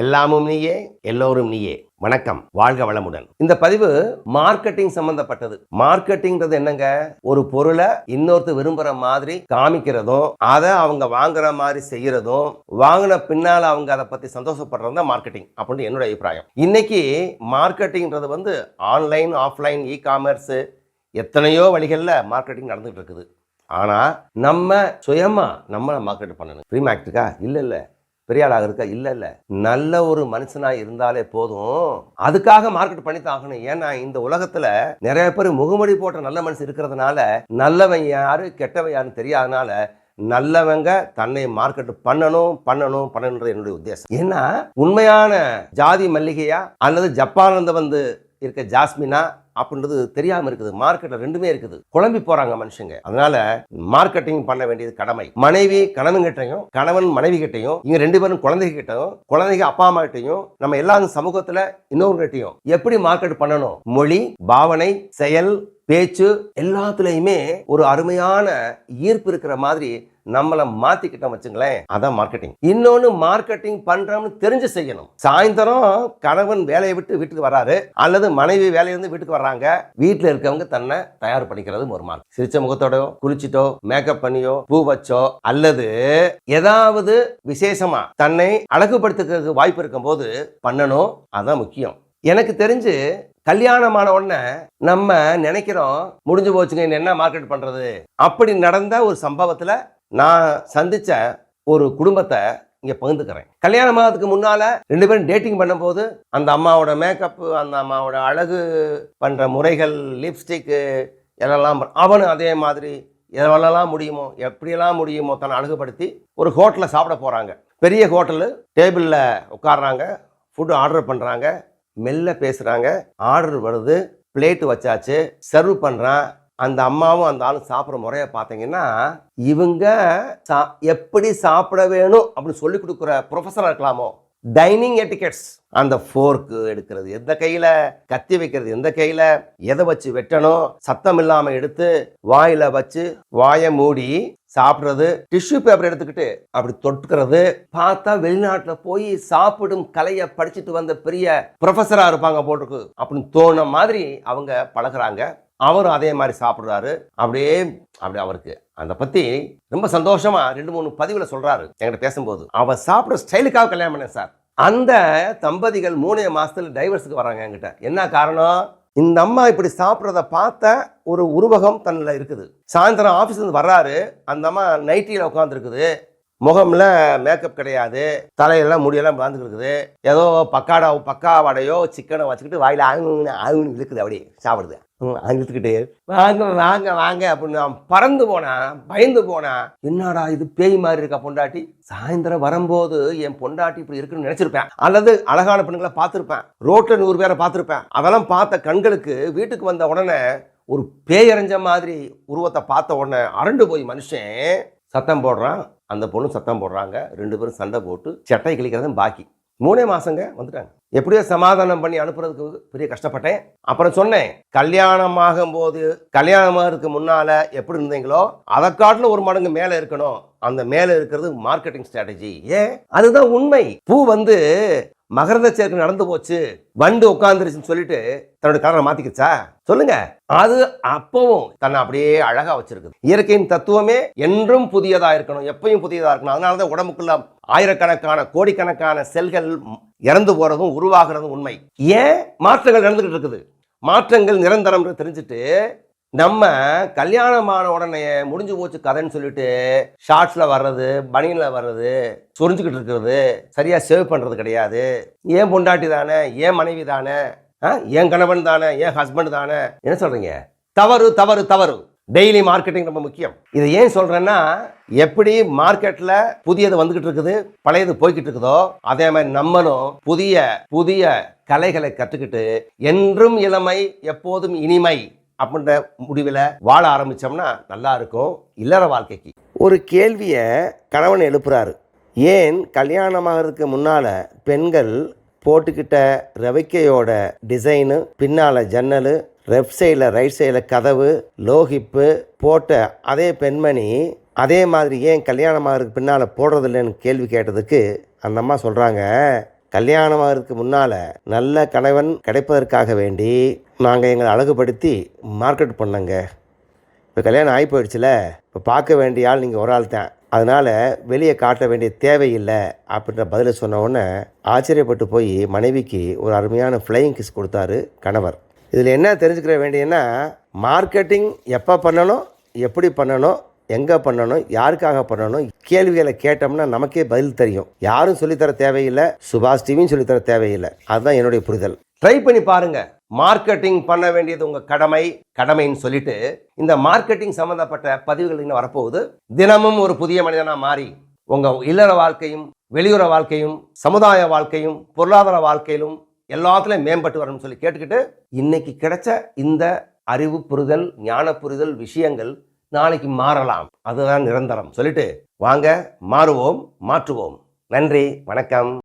எல்லாமும் நீயே எல்லோரும் நீயே. வணக்கம் வாழ்க வளமுடன். இந்த பதிவு மார்க்கெட்டிங் சம்பந்தப்பட்டது. மார்க்கெட்டிங்கிறது என்னங்க? ஒரு பொருளை இன்னொருத்தர் விரும்புற மாதிரி காமிக்கிறதும் அதை அவங்க வாங்குற மாதிரி செய்யறதும் வாங்கின பின்னால் அவங்க அதை பத்தி சந்தோஷப்படுறது தான் மார்க்கெட்டிங் அப்படின்னு என்னோட அபிப்பிராயம். இன்னைக்கு மார்க்கெட்டிங்கிறது வந்து ஆன்லைன் ஆஃப்லைன் இ காமர்ஸ் எத்தனையோ வழிகளில் மார்க்கெட்டிங் நடந்துகிட்டு இருக்குது. ஆனால் நம்ம சுயமாக நம்மளை மார்க்கெட் பண்ணணும். ப்ரீ இருக்கா? இல்லை இல்லை. பெரிய ஆளாக இருக்கா? இல்லை இல்லை. நல்ல ஒரு மனுஷனாக இருந்தாலே போதும். அதுக்காக மார்க்கெட் பண்ணி தான் ஆகணும் ஏன்னா இந்த உலகத்தில் நிறைய பேர் முகமொழி போட்ட நல்ல மனுஷன் இருக்கிறதுனால நல்லவன் யாரு கெட்டவன் யாருன்னு தெரியாதனால நல்லவங்க தன்னை மார்க்கெட் பண்ணணும் பண்ணணும் பண்ணணுன்றது என்னுடைய உத்தேசம். ஏன்னா உண்மையான ஜாதி மல்லிகையா அல்லது ஜப்பான்ல வந்து இருக்க ஜாஸ்மினா அப்படின்றது தெரியாம இருக்குது. மார்க்கெட்ல ரெண்டுமே இருக்குது. குழம்பி போறாங்க மனுஷங்க. அதனால மார்க்கெட்டிங் பண்ண வேண்டியது கடமை. மனைவி கணவன் கிட்டையும் கணவன் மனைவி கிட்டையும் இங்க ரெண்டு பேரும் குழந்தைங்க கிட்டையும் குழந்தைங்க அப்பா அம்மா கிட்டையும் நம்ம சமூகத்தில் சமூகத்துல இன்னொருகிட்டையும் எப்படி மார்க்கெட் பண்ணணும்? மொழி பாவனை செயல் பேச்சு எல்லாத்துலேயுமே ஒரு அருமையான ஈர்ப்பு இருக்கிற மாதிரி நம்மளை மாத்திக்கிட்டோம் வச்சுங்களேன். அதான் மார்க்கெட்டிங் இன்னொன்னு மார்க்கெட்டிங் பண்றோம்னு தெரிஞ்சு செய்யணும். சாயந்தரம் கணவன் வேலையை விட்டு வீட்டுக்கு வராரு அல்லது மனைவி வேலையிலிருந்து வீட்டுக்கு வர்றாங்க வீட்டில் இருக்கவங்க தன்னை தயார் பண்ணிக்கிறது ஒரு மார்க் சிரிச்ச முகத்தோடயோ குளிச்சிட்டோ மேக்கப் பண்ணியோ பூ வச்சோ அல்லது ஏதாவது விசேஷமா தன்னை அழகுபடுத்துக்கிறதுக்கு வாய்ப்பு இருக்கும் போது பண்ணணும் அதான் முக்கியம். எனக்கு தெரிஞ்சு கல்யாணமான உடனே நம்ம நினைக்கிறோம் முடிஞ்சு போச்சுங்க என்ன மார்க்கெட் பண்ணுறது அப்படி நடந்த ஒரு சம்பவத்தில் நான் சந்தித்த ஒரு குடும்பத்தை இங்கே பகிர்ந்துக்கிறேன். கல்யாணம் ஆகிறதுக்கு முன்னால் ரெண்டு பேரும் டேட்டிங் பண்ணும்போது அந்த அம்மாவோட மேக்கப்பு அந்த அம்மாவோட அழகு பண்ணுற முறைகள் லிப்ஸ்டிக்கு எல்லாம் அவனும் அதே மாதிரி எவ்வளோலாம் முடியுமோ எப்படியெல்லாம் முடியுமோ தன்னை அழகுபடுத்தி ஒரு ஹோட்டலில் சாப்பிட போகிறாங்க பெரிய ஹோட்டலு டேபிளில் உட்காடுறாங்க ஃபுட்டு ஆர்டர் பண்ணுறாங்க மெல்ல பேசுகிறாங்க ஆர்டர் வருது. பிளேட்டு வச்சாச்சு. சர்வ் பண்ணுறான் அந்த அம்மாவும் அந்த ஆளும் சாப்பிட்ற முறையை பார்த்தீங்கன்னா இவங்க சா எப்படி சாப்பிட வேணும் அப்படின்னு சொல்லி கொடுக்குற ப்ரொஃபஸராக இருக்கலாமோ? Dining etiquettes. அந்த ஃபோர்க்கு எடுக்கிறது. எந்த கையில்? கத்தி வைக்கிறது. எந்த கையில்? எதை வச்சு வெட்டணும்? சத்தம் இல்லாமல் எடுத்து வாயில் வச்சு வாயை மூடி சாப்பிட்றது. டிஷ்யூ பேப்பர் எடுத்துக்கிட்டு அப்படி தொட்டுக்கிறது. பார்த்தா வெளிநாட்டில் போய் சாப்பிடும் கலையை படிச்சுட்டு வந்த பெரிய ப்ரொஃபஸராக இருப்பாங்க போட்டிருக்கு அப்படின்னு தோணுன மாதிரி அவங்க பழகுறாங்க. அவரும் அதே மாதிரி சாப்பிட்றாரு. அப்படியே அப்படி அவருக்கு. அதை பற்றி ரொம்ப சந்தோஷமாக ரெண்டு மூணு பதிவில் சொல்கிறாரு என்கிட்ட பேசும்போது. அவர் சாப்பிட்ற ஸ்டைலுக்காக கல்யாணம் பண்ணேன் சார். அந்த தம்பதிகள் மூணே மாதத்தில் டைவர்ஸுக்கு வராங்க என்கிட்ட. என்ன காரணம்? இந்த அம்மா இப்படி சாப்பிட்றத பார்த்த ஒரு உருவகம் தன்னில் இருக்குது. சாயந்தரம் ஆஃபீஸ்லேருந்து வர்றாரு. அந்த அம்மா நைட்டியில் உட்காந்துருக்குது முகம்ல மேக்கப் கிடையாது. தலையெல்லாம் முடியெல்லாம் பிளாந்துக்கு இருக்குது. ஏதோ பக்காடா பக்கா வடையோ சிக்கனை வச்சுக்கிட்டு வாயில் ஆகுன்னு ஆங்குன்னு இழுக்குது அப்படியே சாப்பிடுது. ம், இழுத்துக்கிட்டு வாங்க வாங்க வாங்க அப்படின்னு நான் பறந்து போனேன் பயந்து போனேன் என்னடா இது பேய் மாதிரி இருக்கா பொண்டாட்டி? சாயந்தரம் வரும்போது என் பொண்டாட்டி இப்படி இருக்குன்னு நினைச்சிருப்பேன். அல்லது அழகான பெண்களை பார்த்துருப்பேன். ரோட்ல நூறு பேரை பார்த்துருப்பேன். அதெல்லாம் பார்த்த கண்களுக்கு வீட்டுக்கு வந்த உடனே ஒரு பேயறிஞ்ச மாதிரி உருவத்தை பார்த்த உடனே அரண்டு போய் மனுஷன் சத்தம் போடுறான். அந்த பொண்ணு சத்தம் போடுறாங்க. ரெண்டு பேரும் சண்டை போட்டு சட்டை கிழிக்கிறதும் பாக்கி. மூணே மாதங்க வந்துட்டாங்க. எப்படியோ சமாதானம் பண்ணி அனுப்புறதுக்கு பெரிய கஷ்டப்பட்டேன். அப்புறம் சொன்னேன் கல்யாணம் ஆகும்போது கல்யாணமாகிறதுக்கு முன்னால் எப்படி இருந்தீங்களோ அதை காட்டிலும் ஒரு மடங்கு மேலே இருக்கணும். அந்த மேலே இருக்கிறது மார்க்கெட்டிங் ஸ்ட்ராட்டஜி ஏன்? அதுதான் உண்மை. பூ வந்து மகரந்த சேர்க்கை நடந்து போச்சு. வண்டு உட்காந்துருச்சுன்னு சொல்லிட்டு தன்னோட கலரை மாத்திக்கிச்சா? சொல்லுங்க. அது அப்பவும் தன்னை அப்படியே அழகா வச்சிருக்குது. இயற்கையின் தத்துவமே என்றும் புதியதா இருக்கணும். எப்பயும் புதியதா இருக்கணும். அதனாலதான் உடம்புக்குள்ள ஆயிரக்கணக்கான கோடிக்கணக்கான செல்கள் இறந்து போறதும் உருவாகிறதும் உண்மை. ஏன் மாற்றங்கள் நடந்துகிட்டு இருக்குது? மாற்றங்கள் நிரந்தரம் தெரிஞ்சுட்டு நம்ம கல்யாணமான உடனே முடிஞ்சு போச்சு கதைன்னு சொல்லிட்டு ஷார்ட்ஸில் வர்றது பனியனில் வர்றது சொரிஞ்சுக்கிட்டு இருக்கிறது சரியாக சேவ் பண்ணுறது கிடையாது. ஏன் பொண்டாட்டி தானே ஏன் மனைவி தானே ஆ, ஏன் கணவன் தானே ஏன் ஹஸ்பண்ட் தானே? என்ன சொல்கிறீங்க தவறு தவறு தவறு. டெய்லி மார்க்கெட்டிங் ரொம்ப முக்கியம். இதை ஏன் சொல்கிறேன்னா எப்படி மார்க்கெட்டில் புதியது வந்துக்கிட்டு இருக்குது பழையது போய்கிட்டு இருக்குதோ அதே மாதிரி நம்மளும் புதிய புதிய கலைகளை கற்றுக்கிட்டு என்றும் இளமை எப்போதும் இனிமை. அப்படின்ற முடிவில் வாழ ஆரம்பித்தோம்னா நல்லா இருக்கும். இல்லற வாழ்க்கைக்கு. ஒரு கேள்வியை கணவன் எழுப்புறாரு. ஏன் கல்யாணமாகிறதுக்கு முன்னால் பெண்கள் போட்டுக்கிட்ட ரவிக்கையோட டிசைனு பின்னால் ஜன்னல் லெஃப்ட் சைடில் ரைட் சைடில் கதவு லோஹிப்பு போட்ட அதே பெண்மணி அதே மாதிரி ஏன் கல்யாணமாகிறதுக்கு பின்னால் போடுறதில்லைன்னு கேள்வி கேட்டதுக்கு அந்த அம்மா சொல்கிறாங்க கல்யாணமாகிறதுக்கு முன்னால் நல்ல கணவன் கிடைப்பதற்காக வேண்டி நாங்கள் எங்களை அழகுபடுத்தி மார்க்கெட் பண்ணோங்க. இப்போ கல்யாணம் ஆகி போயிடுச்சுல இப்போ பார்க்க வேண்டிய ஆள் நீங்கள் ஒரு ஆள் தான் அதனால் வெளியே காட்ட வேண்டிய தேவையில்லை அப்படின்ற பதிலை சொன்ன உடனே ஆச்சரியப்பட்டு போய் மனைவிக்கு ஒரு அருமையான ஃப்ளையிங் கிஸ் கொடுத்தாரு கணவர். இதில் என்ன தெரிஞ்சுக்கிற வேண்டியன்னா மார்க்கெட்டிங் எப்போ பண்ணணும் எப்படி பண்ணணும் எங்கே பண்ணணும் யாருக்காக பண்ணணும் கேள்விகளை கேட்டோம்னா நமக்கே பதில் தெரியும். யாரும் சொல்லித்தர தேவையில்லை சுபாஷ் டிவியும் சொல்லித்தர தேவையில்லை. அதுதான் என்னுடைய புரிதல். ட்ரை பண்ணி பாருங்க. மார்க்கெட்டிங் பண்ண வேண்டியது உங்கள் கடமை கடமைன்னு சொல்லிட்டு இந்த மார்க்கெட்டிங் சம்மந்தப்பட்ட பதிவுகள் இன்னும் வரப்போகுது. தினமும் ஒரு புதிய மனிதனாக மாறி உங்கள் இல்லற வாழ்க்கையும் வெளியுற வாழ்க்கையும் சமுதாய வாழ்க்கையும் பொருளாதார வாழ்க்கையிலும் எல்லாத்துலேயும் மேம்பட்டு வரணும்னு சொல்லி கேட்டுக்கிட்டு இன்னைக்கு கிடைச்ச இந்த அறிவு புரிதல் ஞான புரிதல் விஷயங்கள் நாளைக்கு மாறலாம். அதுதான் நிரந்தரம். சொல்லிட்டு வாங்க மாறுவோம் மாற்றுவோம். நன்றி வணக்கம்.